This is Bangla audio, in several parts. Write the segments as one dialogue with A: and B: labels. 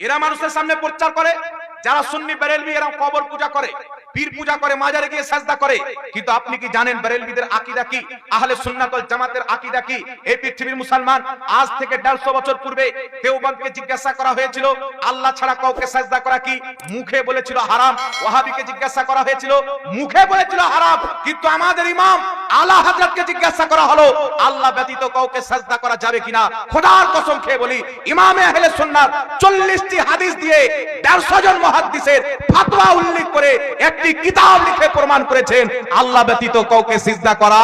A: এরা মানুষের সামনে প্রচার করে যারা সুন্নি বেরেলবি এরা কবর পূজা করে। পীর পূজা করে মাজারে গিয়ে সাজদা করে। কিন্তু আপনি কি জানেন বেরেলবিদের আকীদা কি? আহলে সুন্নাতুল জামাতের আকীদা কি? এই পৃথিবীর মুসলমান আজ থেকে 150 বছর পূর্বে দেওবন্দকে জিজ্ঞাসা করা হয়েছিল, আল্লাহ ছাড়া কাউকে সাজদা করা কি? মুখে বলেছিল হারাম। ওয়াহাবিকে জিজ্ঞাসা করা হয়েছিল, মুখে বলেছিল হারাম। কিন্তু আমাদের ইমাম আলা হযরতকে জিজ্ঞাসা করা হলো, আল্লাহ ব্যতীত কাউকে সাজদা করা যাবে কিনা? খোদার কসম খেয়ে বলি, ইমামে আহলে সুন্নাত 40টি হাদিস দিয়ে 150 জন মুহাদ্দিসের ফতোয়া উল্লেখ করে একটি কিতাব লিখে প্রমাণ করেছেন আল্লাহ ব্যতীত কাউকে সিজদা করা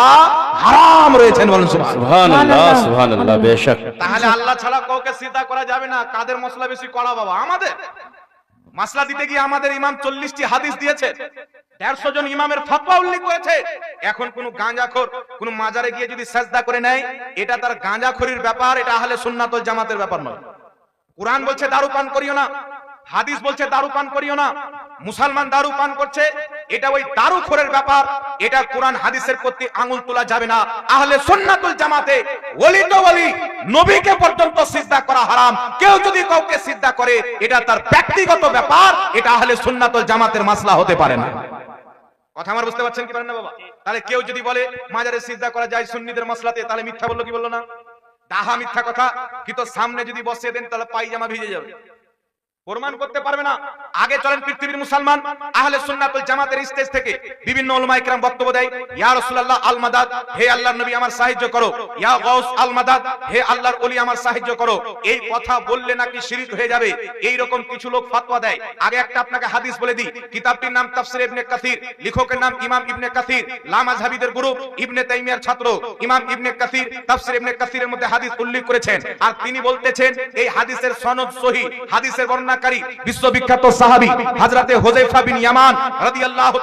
A: হারাম রয়েছেন বলুন সুবহানাল্লাহ।
B: সুবহানাল্লাহ সুবহানাল্লাহ বেশক।
A: তাহলে আল্লাহ ছাড়া কাউকে সিজদা করা যাবে না কাদের মশলা বেশি করা বাবা? আমাদের। মাসলা দিতে গিয়ে আমাদের ইমাম চল্লিশটি হাদিস দিয়েছে দেড়শো জন ইমামের ফতোয়া উল্লেখ করেছে। এখন কোন গাঁজাখোর কোন মাজারে গিয়ে যদি সাজদা করে নেয় এটা তার গাঁজাখোরির ব্যাপার এটা আহলে সুন্নাতুল জামাতের ব্যাপার নয়। কোরআন বলছে দারু পান করিও না। হাদিস বলছে দারু পান করিও না। মুসলমান দারু পান করছে, এটা ওই দারু খোরের ব্যাপার, এটা কোরআন হাদিসের প্রতি আঙুল তোলা যাবে না। আহলে সুন্নাতুল জামাতে, ওলি তো ওলি, নবীকে পর্যন্ত সিজদা করা হারাম। কেউ যদি কাউকে সিজদা করে, এটা তার ব্যক্তিগত ব্যাপার, এটা আহলে সুন্নাতুল জামাতের মাসলা হতে পারে না। কথা আমার বুঝতে পারছেন কি পারেন না বাবা? তাহলে কেউ যদি বলে, মাজারে সিজদা করা যায় সুন্নিদের মাসলাতে, তাহলে মিথ্যা বলল কি বলল না? মিথ্যা কথা, কিন্তু সামনে যদি বসিয়ে দেন, তাহলে পায়জামা ভিজে যাবে। প্রমাণ করতে পারবে না। আগে চলেন পৃথিবীর মুসলমান, আহলে সুন্নাতুল জামাতের স্টেজ থেকে বিভিন্ন উলামা ইকরাম বক্তব্য দেয়। ইয়া রাসূলুল্লাহ, আল মাদাদ, হে আল্লাহর নবী আমার সাহায্য করো। ইয়া গাউস, আল মাদাদ, হে আল্লাহর ওলি আমার সাহায্য করো। এই কথা বললে নাকি শিরক হয়ে যাবে? এই রকম কিছু লোক ফতোয়া দেয়। আগে একটা আপনাকে হাদিস বলে দিই। কিতাবটির নাম তাফসীর ইবনে কাসির, লেখকের নাম ইমাম ইবনে কাসির লামাযহাবিদের গ্রুপ, ইবনে তাইমিয়ার ছাত্র, ইমাম ইবনে কাসির, তাফসীর ইবনে কাসিরের মধ্যে হাদিস উল্লেখ করেছেন। আর তিনি বলতেছেন, এই হাদিসের সনদ সহি, হাদিসের বর্ণনাকারী বিশ্ববিখ্যাত বিন ইয়ামান রাদিয়াল্লাহু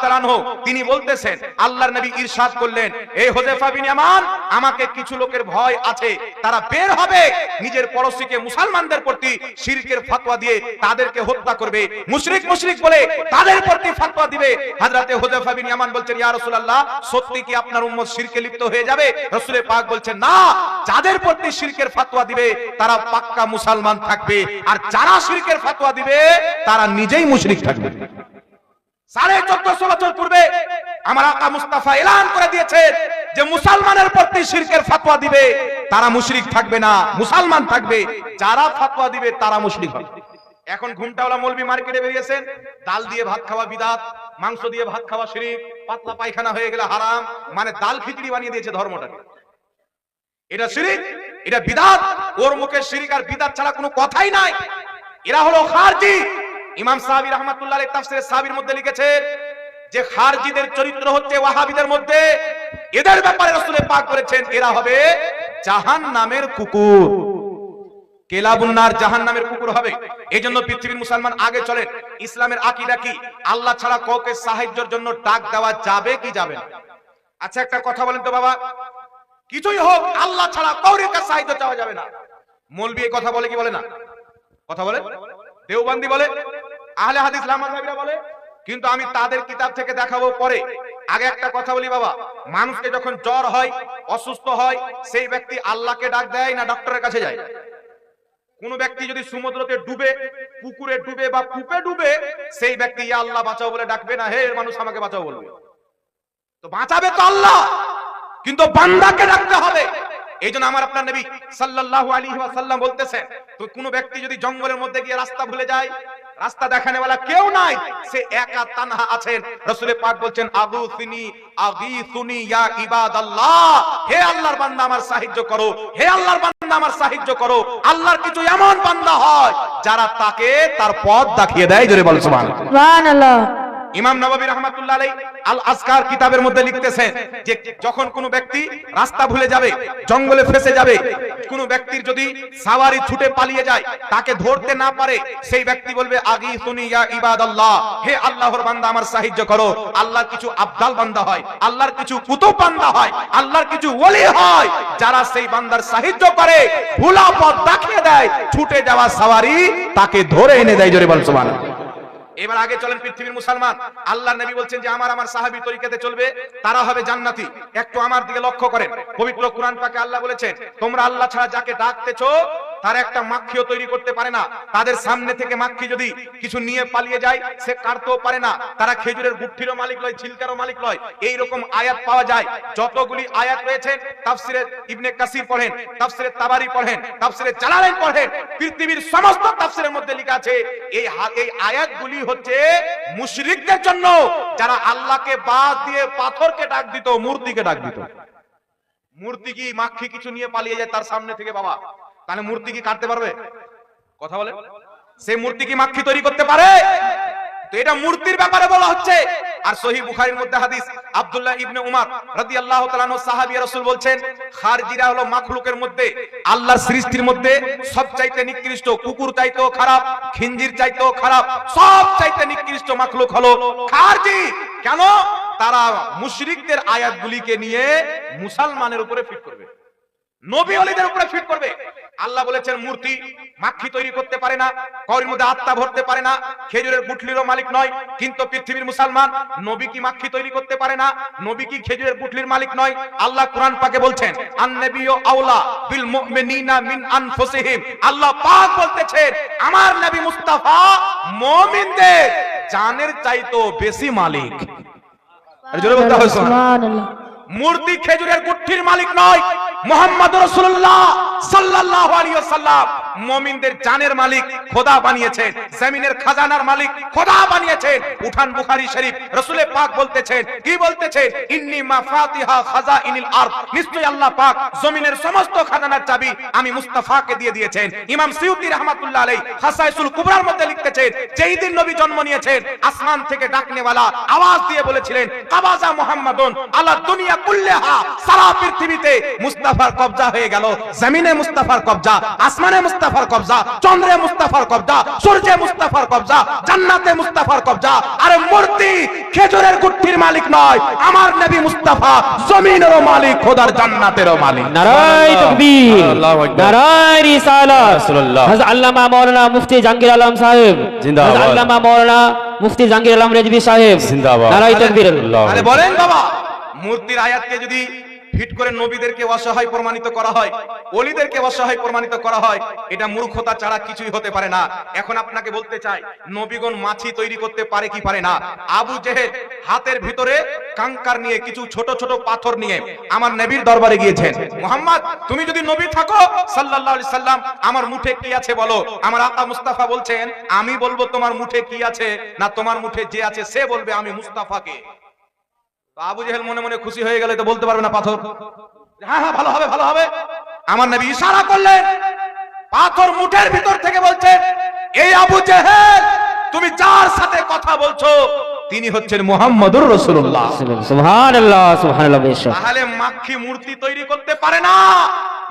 A: তিনি বলতেছেন, আল্লাহর নবী ইরশাদ করলেন এই বিন ইয়ামান, আমাকে কিছু লোকের ভয় আছে, তারা বের হবে, নিজের পড়োশীকে মুসলমানদের প্রতি শিরকের ফতোয়া দিয়ে তাদেরকে হত্যা করবে, মুশরিক মুশরিক বলে তাদের প্রতি ফতোয়া দিবে। হযরতে হুযায়ফা বিন ইয়ামান বলছেন, ইয়া রাসূলুল্লাহ, সত্যি কি আপনার উম্মত শিরকে লিপ্ত হয়ে যাবে? রাসূলে পাক বলছেন, না, যাদের প্রতি শিরকের ফতোয়া দিবে, তারা পাক্কা মুসলমান থাকবে, আর যারা শিরকের ফতোয়া দিবে, তারা নিজেই মুশরিক থাকবে। সাড়ে চোদ্দশো বছর পূর্বে আমার আকা মুস্তাফা এলান করে দিয়েছে যে মুসলমানের প্রতি শিরকের ফতোয়া দিবে, তারা মুশরিক থাকবে না, মুসলমান থাকবে। যারা ফতোয়া দিবে, তারা মুশরিক হবে। এখন ঘুমটাওয়ালা মৌলবি মার্কেটে বেরিয়েছেন ডাল দিয়ে ভাত খাওয়া বিদাত, মাংস দিয়ে ভাত খাওয়া শিরিক, পাতলা পায়খানা হয়ে গেলে হারাম মানে ডাল খিচড়ি বানিয়ে দিয়েছে ধর্মটাকে এটা শিরিক, এটা বিদাত, ওর মুখে শিরিক আর বিদাত ছাড়া কোনো কথাই নাই। এরা হলো খারজি। ইমাম সাহাবী রাহমাতুল্লাহ তাফসীরে সাহাবীর মধ্যে লিখেছে যে খারজিদের চরিত্র হচ্ছে ওয়াহাবিদের মধ্যে। এদের ব্যাপারে রাসূলে পাক করেছেন এরা হবে জাহান্নামের কুকুর। কেলাবুন্নার জাহান্নামের কুকুর হবে। এই জন্য পৃথিবীর মুসলমান আগে চলে ইসলামের আকীদা কি? আল্লাহ ছাড়া কাউকে সাহায্যের জন্য ডাক দেওয়া যাবে কি যাবে না? আচ্ছা একটা কথা বলেন তো বাবা। কিছুই হোক, আল্লাহ ছাড়া কাউরে কাছে সাহায্য চাওয়া যাবে না। মৌলবি এই কথা বলে কি বলে না? কথা বলে? দেওবন্দি বলে? আহলে হাদিস বলে? কিন্তু আমি তাদের কিতাব থেকে দেখাবো পরে। আগে একটা কথা বলি বাবা, মানুষকে যখন জ্বর হয়, অসুস্থ হয়, সেই ব্যক্তি আল্লাহকে ডাক দেয় না ডক্টরের কাছে যায়। কোন ব্যক্তি যদি সমুদ্রতে ডুবে, পুকুরে ডুবে বা কূপে ডুবে, সেই ব্যক্তি, ইয়া আল্লাহ, বাঁচাও বলে ডাকবে না, হে মানুষ, আমাকে বাঁচাও বলবে। তো বাঁচাবে তো আল্লাহ, কিন্তু বান্দাকে ডাকতে হবে। এই জন্য আমার আপনার নবী সাল্লাল্লাহু আলাইহি ওয়াসাল্লাম বলতেছেন, তো কোন ব্যক্তি যদি জঙ্গলের মধ্যে গিয়ে রাস্তা ভুলে যায়, রাস্তা দেখানেওয়ালা কেউ নাই, সে একা তানহা আছেন। রাসূলে পাক বলছেন আগুসিনি আগীসুনি ইয়া ইবাদাল্লাহ, হে আল্লাহর বান্দা আমার সাহায্য করো, হে আল্লাহর বান্দা আমার সাহায্য করো, আল্লাহর কিছু এমন বান্দা হয় যারা তাকে তার পথ দেখিয়ে দেয়, জোরে বল সুবহানাল্লাহ।
C: সুবহানাল্লাহ।
A: ইমাম নববী রহমাতুল্লাহ আলাই আল আসকার কিতাবের মধ্যে লিখতেছেন যে যখন কোনো ব্যক্তি রাস্তা ভুলে যাবে, জঙ্গলে ফেসে যাবে, কোনো ব্যক্তির যদি সাওয়ারি ছুটে পালিয়ে যায়, তাকে ধরতে না পারে, সেই ব্যক্তি বলবে, আগি শুনি ইয়া ইবাদাল্লাহ, হে আল্লাহর বান্দা, আমার সাহায্য করো। আল্লাহর কিছু আবদাল বান্দা হয়, আল্লাহর কিছু কুতুব বান্দা হয়, আল্লাহর কিছু ওলি হয়, যারা সেই বান্দার সাহায্য করে, ভুলা পথ দেখিয়ে দেয়, ছুটে যাওয়া সাওয়ারি তাকে ধরে এনে দেয়, জোরে বল, সুবহানাল্লাহ। এবার আগে চলেন পৃথিবীর মুসলমান। আল্লাহ নবী বলছেন যে, আমার আমার সাহাবি তরিকাতে চলবে, তারা হবে জান্নাতি। একটু আমার দিকে লক্ষ্য করেন। পবিত্র কোরআন পাকে আল্লাহ বলেছেন, তোমরা আল্লাহ ছাড়া যাকে ডাকতেছো তার একটা মাক্ষিও তৈরি করতে পারে না। তাদের সামনে থেকে মাক্ষি যদি কিছু নিয়ে পালিয়ে যায়, সে কাটতেও পারে না। তারা খেজুরের গুঠিরও মালিক লয় ছিলকারও মালিক লয়। এই রকম আয়াত পাওয়া যায়। যতগুলি আয়াত রয়েছে, তাফসিরে ইবনে কাসির পড়েন, তাফসিরে তাবারি পড়েন, তাফসিরে জালালাইন পড়েন, পৃথিবীর সমস্ত তাফসিরের মধ্যে লেখা আছে, এই এই আয়াতগুলি হচ্ছে মুশরিকদের জন্য। যারা আল্লাহকে বাদ দিয়ে পাথরকে ডাক দিত, মূর্তিকে ডাক দিত। মূর্তি কি মাক্ষি কিছু নিয়ে পালিয়ে যায় তার সামনে থেকে, বাবা? তাহলে মূর্তি কি কাটতে পারবে? কথা বলে। সেই মূর্তি কি মাক্ষি তৈরি করতে পারে? তো এটা মূর্তির ব্যাপারে বলা হচ্ছে। আর সহি বুখারীর মধ্যে হাদিস আব্দুল্লাহ ইবনে উমার রাদিয়াল্লাহু তাআলা সাহাবী রাসূল বলছেন খারজিরা হলো মাখলুকের মধ্যে আল্লাহর সৃষ্টির মধ্যে সবচাইতে নিকৃষ্ট কুকুর চাইতেও খারাপ খিঞ্জির চাইতেও খারাপ সব চাইতে নিকৃষ্ট মাখলুক হলো খারজি। কেন? তারা মুশরিকদের আয়াতগুলিকে নিয়ে মুসলমানের উপরে ফিট করবে। নবী অলিদের উপরে ফিট করবে। আল্লাহ বলেছেন মূর্তি মাক্ষি তৈরি করতে পারে না করির মধ্যে আত্মা ভরতে পারে না খেজুরের গুঠলিরও মালিক নয় কিন্তু পৃথিবীর মুসলমান নবী কি মাক্ষি তৈরি করতে পারে না? নবী কি খেজুরের গুঠলির মালিক নয়? আল্লাহ কোরআন পাকে বলছেন আন্নবিয়্যু আওলা বিল মুমিনিনা মিন আনফুসিহিম। আল্লাহ পাক বলতেছেন আমার নবী মুস্তাফা মুমিনদের জানের চাইতো বেশি মালিক। আর জোরে বলতে শোনা।
C: সুবহানাল্লাহ।
A: মূর্তি খেজুরের গুঠির মালিক নয়, মোহাম্মদ রসুল্লাহ ওয়াসাল্লাম। মুমিনদের জানের মালিক, খোদা বানিয়েছেন। জমিনের খাজানার মালিক, খোদা বানিয়েছেন। উঠান বুখারী শরীফ রাসূলে পাক বলতেছেন, কি বলতেছেন? ইন্নী মাফাতিহা আরদ। নিশ্চয়ই আল্লাহ পাক জমিনের সমস্ত খাজানার চাবি আমি মুস্তাফাকে দিয়ে দিয়েছেন। ইমাম সিউতি রাহমাতুল্লাহ খাসাইসুল কুবরার মধ্যে লিখতেছেন, যেই দিন নবী জন্ম নিয়েছেন, আসমান থেকে ডাকনেওয়ালা আওয়াজ দিয়ে বলেছিলেন, কাবাজা মুহাম্মাদুন আলা দুনিয়া কুল্লাহা পৃথিবীতে মুস্তাফার কবজা হয়ে গেল জমিনে মুস্তাফার কবজা আসমানে মুস্তাফার কবজা চন্দ্রে মুস্তাফার কবজা সূর্যে মুস্তাফার কবজা জান্নাতে মুস্তাফার কবজা আরে মূর্তি খেজুরের গুঠির মালিক নয় আমার নবী মুস্তাফা জমিনেরও মালিক খোদার জান্নাতেরও মালিক
D: নারায় তকবীর
B: আল্লাহু আকবার।
D: নারায় রিসালাত
B: রাসূলুল্লাহ।
D: হযরত আল্লামা মাওলানা মুফতি জাহাঙ্গীর আলম সাহেব
B: জিন্দাবাদ।
D: হযরত আল্লামা মাওলানা মুফতি জাহাঙ্গীর আলম রেজভি সাহেব
B: জিন্দাবাদ।
D: নারায় তকবীর
B: আল্লাহু
A: আরে বলেন বাবা মূর্তির আয়াতকে যদি ফিট করে নবীদেরকে অসহায় প্রমাণিত করা হয়, অলিদেরকে অসহায় প্রমাণিত করা হয়, এটা মূর্খতা ছাড়া কিছুই হতে পারে না। এখন আপনাকে বলতে চাই, নবীগণ মাছি তৈরি করতে পারে কি পারে না? আবু জেহেল হাতের ভিতরে কাঙ্কার নিয়ে, কিছু ছোট ছোট পাথর নিয়ে আমার নবীর দরবারে গিয়েছেন। মোহাম্মদ, তুমি যদি নবী থাকো, সাল্লাল্লাহু আলাইহি সাল্লাম, আমার মুঠে কি আছে বলো? আমার আকা মুস্তাফা বলছেন, আমি বলব তোমার মুঠে কি আছে, না তোমার মুঠে যে আছে, সে বলবে আমি মুস্তাফাকে। আবু জেহেল মনে মনে খুশি হয়ে গেলে তো বলতে পারবে না পাথর। হ্যাঁ হ্যাঁ ভালো হবে ভালো হবে। আমার নবী ইশারা করলেন, পাথর মুঠের ভিতর থেকে বলছেন এই আবু জেহেল, তুমি যার সাথে কথা বলছো তিনি হচ্ছেন মুহাম্মদুর
D: বেশক
A: তাহলে মাক্ষী মূর্তি তৈরি করতে পারে না।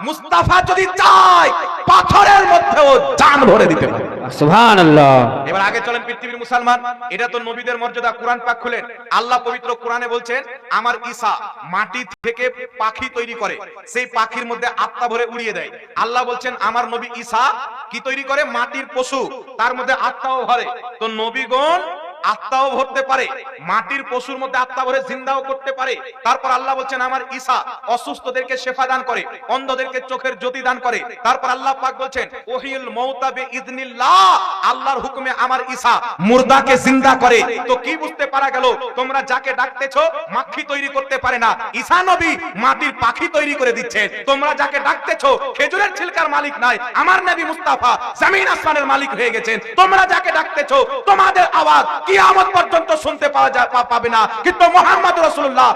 A: মুস্তাফা যদি চায় পাথরের মধ্যেও জান ভরে দিতে পারে।
D: সুবহানাল্লাহ।
A: এবার আগে চলেন পৃথিবীর মুসলমান এটা তো নবীদের মর্যাদা কোরআন পাক খুলেন। আল্লাহ পবিত্র কোরআনে বলছেন আমার ঈসা মাটি থেকে পাখি তৈরি করে সেই পাখির মধ্যে আত্মা ভরে উড়িয়ে দেয়। আল্লাহ বলছেন আমার নবী ঈসা কি তৈরি করে? মাটির পশু তার মধ্যে আত্মাও ভরে। তো নবীগণ আত্মাও ভরতে পারে, মাটির পশুর মধ্যে আত্মা ভরে জিন্দাও করতে পারে। তারপর আল্লাহ বলছেন, আমার ঈসা অসুস্থদেরকে শেফা দান করে, অন্ধদেরকে চোখের জ্যোতি দান করে। তারপর আল্লাহ পাক বলছেন, ওহিল মৌতা বে ইদনিল্লাহ আল্লাহর হুকুমে আমার ঈসা মুর্দাকে জিন্দা করে। তো কি বুঝতে পারা গেল, তোমরা যাকে ডাকতেছো, মাখি তৈরি করতে পারে না। ঈসা নবী মাটির পাখি তৈরি করে দিচ্ছে। তোমরা যাকে ডাকতেছো, খেজুরের ছিলকার মালিক নাই, আমার নবী মুস্তাফা জমিন আসমানের মালিক হয়ে গেছেন। তোমরা যাকে ডাকতেছো, তোমাদের আওয়াজ কিয়ামত পর্যন্ত শুনতে পাওয়া যায় পাবে না। কিন্তু মোহাম্মদ রাসূলুল্লাহ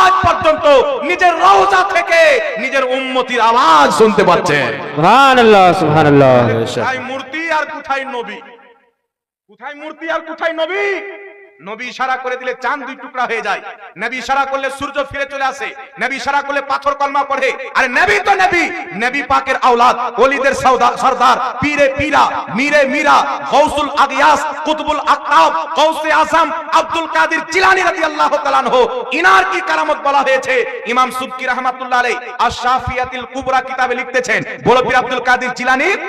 A: আজ পর্যন্ত নিজের রওজা থেকে নিজের উন্মতির আওয়াজ শুনতে পাচ্ছেন
D: সুবহানাল্লাহ সুবহানাল্লাহ।
A: কোথায় মূর্তি আর কোথায় নবী? কোথায় মূর্তি আর কোথায় নবী? নবী ইশারা করে দিলে চাঁদ দুই টুকরা হয়ে যায়। নবী ইশারা করলে সূর্য ফিরে চলে আসে। নবী ইশারা করলে পাথর কলমা পড়ে। আরে নবী তো নবী। নবী পাকের আওলাদ, ওলিদের সরদার, পীরে পীরা, মীরে মীরা, গৌসুল আগিয়াস, কুতুবুল আকতাব গৌসে আজম, আব্দুল কাদের জিলানী রাদিয়াল্লাহু তাআলা আনহু, ইনার কি কারামত বলা হয়েছে? ইমাম সুবকি রাহমাতুল্লাহ আলাইহি আশ-শাফিয়াতিল কুবরা কিতাবে লিখতেছেন, বড় পীর আব্দুল কাদের জিলানীর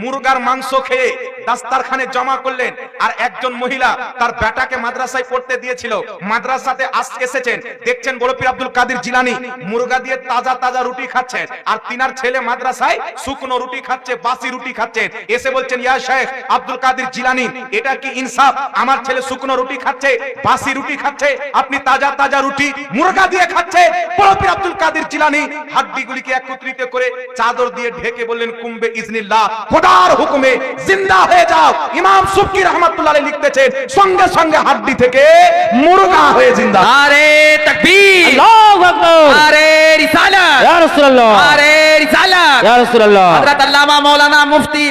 A: মুরগার মাংস খেয়ে দাস্তারখানে জমা করলেন। আর একজন মহিলা তার বেটাকে মাদ্রাসায় পড়তে দিয়েছিল। মাদ্রাসাতে আস এসেছেন। দেখছেন বড় আব্দুল কাদের জিলানি মুরগা দিয়ে তাজা তাজা রুটি খাচ্ছেন। আর তিনার ছেলে মাদ্রাসায় শুকনো রুটি খাচ্ছে, বাসি রুটি খাচ্ছেন। এসে বলছেন, ইয়া শেখ আব্দুল কাদের জিলানি, এটা কি ইনসাফ? আমার ছেলে শুকনো রুটি খাচ্ছে, বাসি রুটি খাচ্ছে, আপনি তাজা তাজা রুটি মুরগা দিয়ে খাচ্ছে। বড় আব্দুল কাদের জিলানি হাড্ডিগুলিকে একত্রিত করে চাদর দিয়ে ঢেকে বললেন, কুম্বে ইজনিল্লাহ, খোদার হুকুমে জিন্দা হয়ে যাও। ইমাম সুবকি রহমাতুল্লাহ লিখতেছেন সঙ্গে সঙ্গে হাড্ডি থেকে মুরগা হয়ে জিন্দা।
C: আরে তকবীর।
D: আল্লাহু আকবার।
C: আরে রিসালাত।
D: ইয়া রাসূলুল্লাহ।
C: আরে রিসালাত।
D: ইয়া রাসূলুল্লাহ।
C: হযরত আল্লামা মাওলানা মুফতি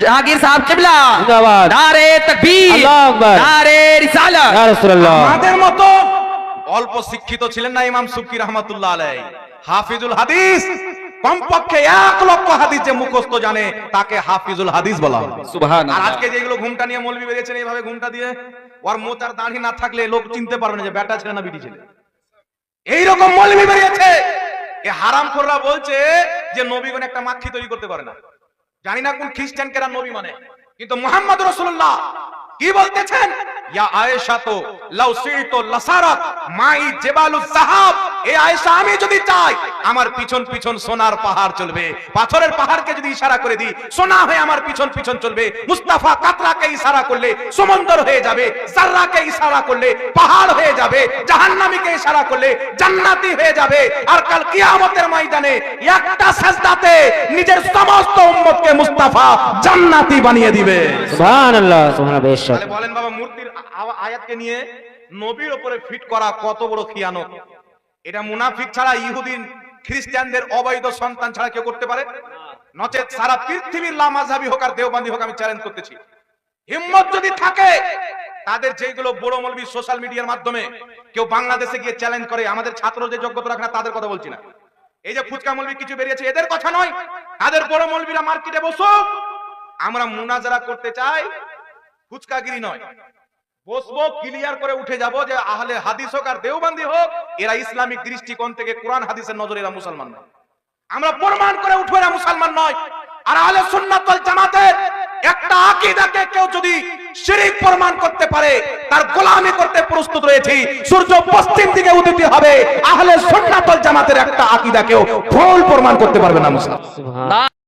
C: জাহাঙ্গীর সাহেব কিবলা।
D: জিন্দাবাদ।
C: নারে তকবীর।
D: আল্লাহু আকবার।
C: নারে রিসালাত।
D: ইয়া রাসূলুল্লাহ।
A: আমাদের মতো অল্প শিক্ষিত ছিলেন না ইমাম সুবকি রহমাতুল্লাহ হাফিজুল হাদিস। কমপক্ষে এক লক্ষ হাদিস যে মুখস্থ জানে তাকে হাফিজুল হাদিস বলা হয়। আর আজকে যেগুলো ঘুমটা নিয়ে মৌলবি বেরিয়েছেন এইভাবে ঘুমটা দিয়ে ওর মোচার দাঁড়ি না থাকলে লোক চিনতে পারবে না যে বেটা ছেলে না বিটি ছেলে। এইরকম মৌলবি বেরিয়েছে। এ হারাম খোররা বলছে যে নবীগণ একটা মাক্ষি তৈরি করতে পারে না। জানি না কোন খ্রিস্টান কেরা নবী মানে। কিন্তু মোহাম্মদ রসুল্লাহ কি বলতেছেন? ইয়া আয়েশা তো লাসারাত মাই সাহাব এই আয়েশা আমি যদি চাই আমার পিছন পিছন সোনার পাহাড় চলবে পাথরের পাহাড়কে যদি ইশারা করে দিই সোনা হয়ে আমার পিছন পিছন চলবে মুস্তাফা কাতরাকে ইশারা করলে সমুদ্র হয়ে যাবে জাররাকে ইশারা করলে পাহাড় হয়ে যাবে জাহান্নামীকে ইশারা করলে জান্নাতি হয়ে যাবে আর কাল কিয়ামতের ময়দানে একটা সাজদাতে নিজের সমস্ত উম্মতকে মুস্তাফা জান্নাতি বানিয়ে দিবে।
D: সুবহানাল্লাহ সুবহানাল্লাহ
A: বলেন বাবা মূর্তির আয়াতকে নিয়ে নবীর উপরে ফিট করা কত বড় খিয়ানত। এটা মুনাফিক ছাড়া ইহুদিন, খ্রিস্টানদের অবৈধ সন্তান ছাড়া কেউ করতে পারে? নচেত সারা পৃথিবীর লামাজাবি হোক আর দেওবান্দি হোক আমি চ্যালেঞ্জ করতেছি। হিম্মত যদি থাকে, তাদের যেগুলো বড় মৌলবি সোশ্যাল মিডিয়ার মাধ্যমে কেউ বাংলাদেশে গিয়ে চ্যালেঞ্জ করে, আমাদের ছাত্র যে যোগ্যতা রাখে না, তাদের কথা বলছি না। এই যে ফুচকা মলবি কিছু বেরিয়েছে, এদের কথা নয়, তাদের বড় মলবিরা মার্কেটে বসুক। আমরা মুনাজারা করতে চাই, ফুচকাগিরি নয়। বসবো ক্লিয়ার করে উঠে যাব যে আহলে হাদিস হোক আর দেওবান্দি হোক, এরা ইসলামিক দৃষ্টিকোণ থেকে কোরআন, হাদিসের নজরে এরা মুসলমান নয়। আমরা প্রমাণ করে উঠবো এরা মুসলমান নয়। আর আহলে সুন্নাত ওয়াল জামাতের একটা আকীদাকে কেউ যদি শিরিক প্রমাণ করতে পারে, তার গোলামি করতে প্রস্তুত রয়েছি। সূর্য পশ্চিম দিকে উদিত হবে। আহলে সুন্নাত ওয়াল জামাতের একটা আকীদাকেও ভুল প্রমাণ করতে পারবে না মুসলমান।